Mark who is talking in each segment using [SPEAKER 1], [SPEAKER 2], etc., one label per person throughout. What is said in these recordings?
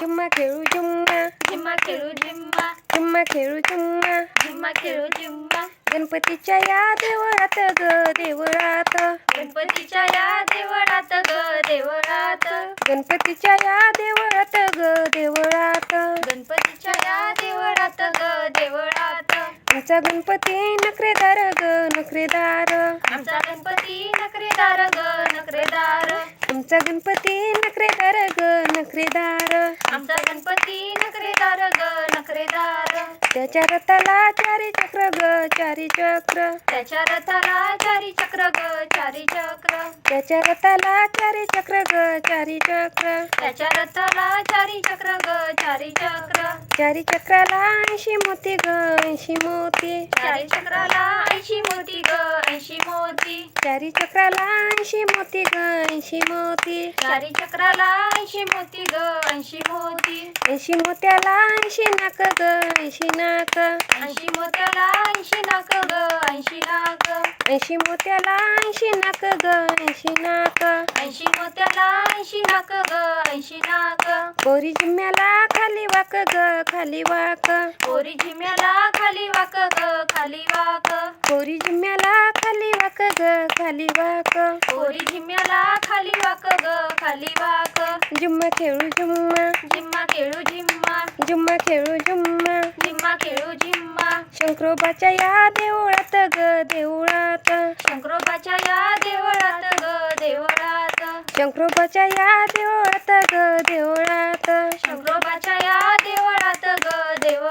[SPEAKER 1] Zumba खेळू Zumba.
[SPEAKER 2] झिम्मा खेळू झिम्मा.
[SPEAKER 1] Zumba खेळू झुम्मा.
[SPEAKER 2] झिम्मा खेळू झिम्मा.
[SPEAKER 1] गणपतीच्या या देवळात ग देवळात.
[SPEAKER 2] गणपतीच्या या देवळात ग देवळात.
[SPEAKER 1] गणपतीच्या या देवळात ग देवळात.
[SPEAKER 2] गणपतीच्या या देवळात ग देवळात.
[SPEAKER 1] आमचा गणपती नखरेदार ग नखरेदार.
[SPEAKER 2] आमचा गणपती नखरेदार ग नखरेदार.
[SPEAKER 1] आमचा गणपती नखरेदार ग नखरेदार.
[SPEAKER 2] आमचा गणपती नखरेदार ग नखरेदार.
[SPEAKER 1] त्याच्या रथाला चारी चक्र ग चारी चक्र.
[SPEAKER 2] त्याच्या रथाला चारी चक्र ग चारी चक्र.
[SPEAKER 1] त्याच्या रथाला चारी चक्र ग चारी चक्र.
[SPEAKER 2] त्याच्या रथाला चारी चक्र ग चारी चक्र.
[SPEAKER 1] चारी चक्राला ऐंशी मोती ग ऐंशी मोती.
[SPEAKER 2] चारी चक्राला ऐंशी मोती.
[SPEAKER 1] चारी चक्राला ऐंशी मोती ग ऐंशी मोती.
[SPEAKER 2] चारी चक्राला ऐंशी मोती ग ऐंशी मोती.
[SPEAKER 1] ऐंशी मोत्याला ऐंशी नाक ग ऐंशी नाक.
[SPEAKER 2] ऐंशी मोत्याला ऐंशी नाक ग ऐंशी नाक.
[SPEAKER 1] ऐंशी मोत्याला ऐंशी नाक ग ऐंशी नाक.
[SPEAKER 2] ऐंशी मोत्याला ऐंशी नाक ग ऐंशी नाक.
[SPEAKER 1] गोरी जिम्म्याला खाली वाक ग खाली वाक.
[SPEAKER 2] पोरी झिम्याला खाली वाक ग खाली वाक.
[SPEAKER 1] गोरी जिम्म्याला खाली खाली वाक.
[SPEAKER 2] पोरी झिम्याला खाली वाक ग खाली वाक.
[SPEAKER 1] जुम्मा खेळू जुम्मा
[SPEAKER 2] झिम्मा खेळू झिम्मा.
[SPEAKER 1] जुम्मा खेळू जुम्मा
[SPEAKER 2] झिम्मा खेळू झिम्मा.
[SPEAKER 1] शंकरोबाच्या या देवळात ग देवळात.
[SPEAKER 2] शंकरोबाच्या या देवळात ग देवळात.
[SPEAKER 1] शंकरोबाच्या या देवळात ग देवळात.
[SPEAKER 2] शंकरोबाच्या या देवळात ग देवळात.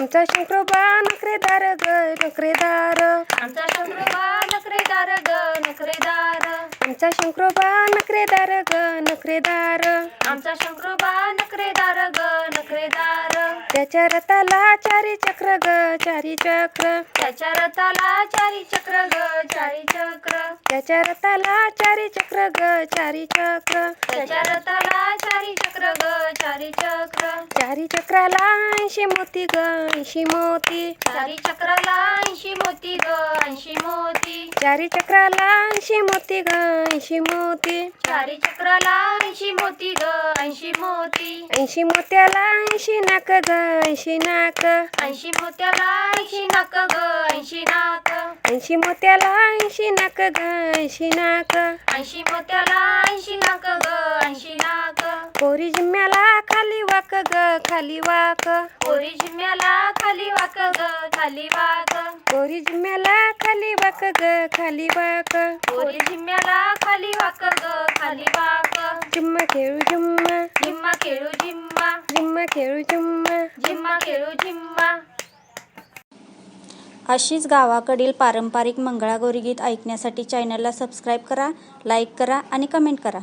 [SPEAKER 1] आमचा शंकरोबा नखरेदार ग नखरेदार.
[SPEAKER 2] आमचा शंकरोबा नखरेदार ग नखरेदार.
[SPEAKER 1] आमचा शंकरोबा नखरेदार ग नखरेदार.
[SPEAKER 2] आमचा शंकरोबा नखरेदार ग नखरेदार.
[SPEAKER 1] त्याच्या रथाला चारी चक्र ग चारी चक्र.
[SPEAKER 2] त्याच्या रथाला चारी चक्र ग चारी चक्र.
[SPEAKER 1] त्याच्या रथाला चारी चक्र ग चारी चक्र.
[SPEAKER 2] त्याच्या रथाला चारी चक्र ग चारी चक्र
[SPEAKER 1] चारी चक्राला ऐंशी मोती ग ऐंशी मोती.
[SPEAKER 2] चारी चक्राला ऐंशी मोती ग ऐंशी मोती.
[SPEAKER 1] चारी चक्राला ऐंशी मोती ग ऐंशी मोती.
[SPEAKER 2] चारी चक्राला ऐंशी मोती ग ऐंशी मोती.
[SPEAKER 1] ऐंशी मोत्याला ऐंशी नाक ग ऐंशी नाक.
[SPEAKER 2] ऐंशी मोत्याला ऐंशी नाक ग ऐंशी नाक.
[SPEAKER 1] ऐंशी मोत्याला ऐंशी नाक ग ऐंशी नाक.
[SPEAKER 2] ऐंशी मोत्याला ऐंशी नाक ग ऐंशी नाक.
[SPEAKER 1] कोरी जिम्म्याला खाली वाक ग खाली वाक.
[SPEAKER 2] पोरी झिम्याला खाली वाक ग खाली वाक.
[SPEAKER 1] कोरी जिम्म्याला खाली वाक ग खाली वाक.
[SPEAKER 2] पोरी झिम्याला खाली वाक ग खाली वाक.
[SPEAKER 1] जुम्मा खेळू जुम्मा.
[SPEAKER 2] झिम्मा खेळू झिम्मा
[SPEAKER 1] जुम्मा खेळू जुम्मा.
[SPEAKER 2] झिम्मा खेळू झिम्मा
[SPEAKER 3] अशीच गावाकडील पारंपरिक मंगळागौरी गीत ऐकण्यासाठी चॅनलला सबस्क्राईब करा लाईक करा आणि कमेंट करा.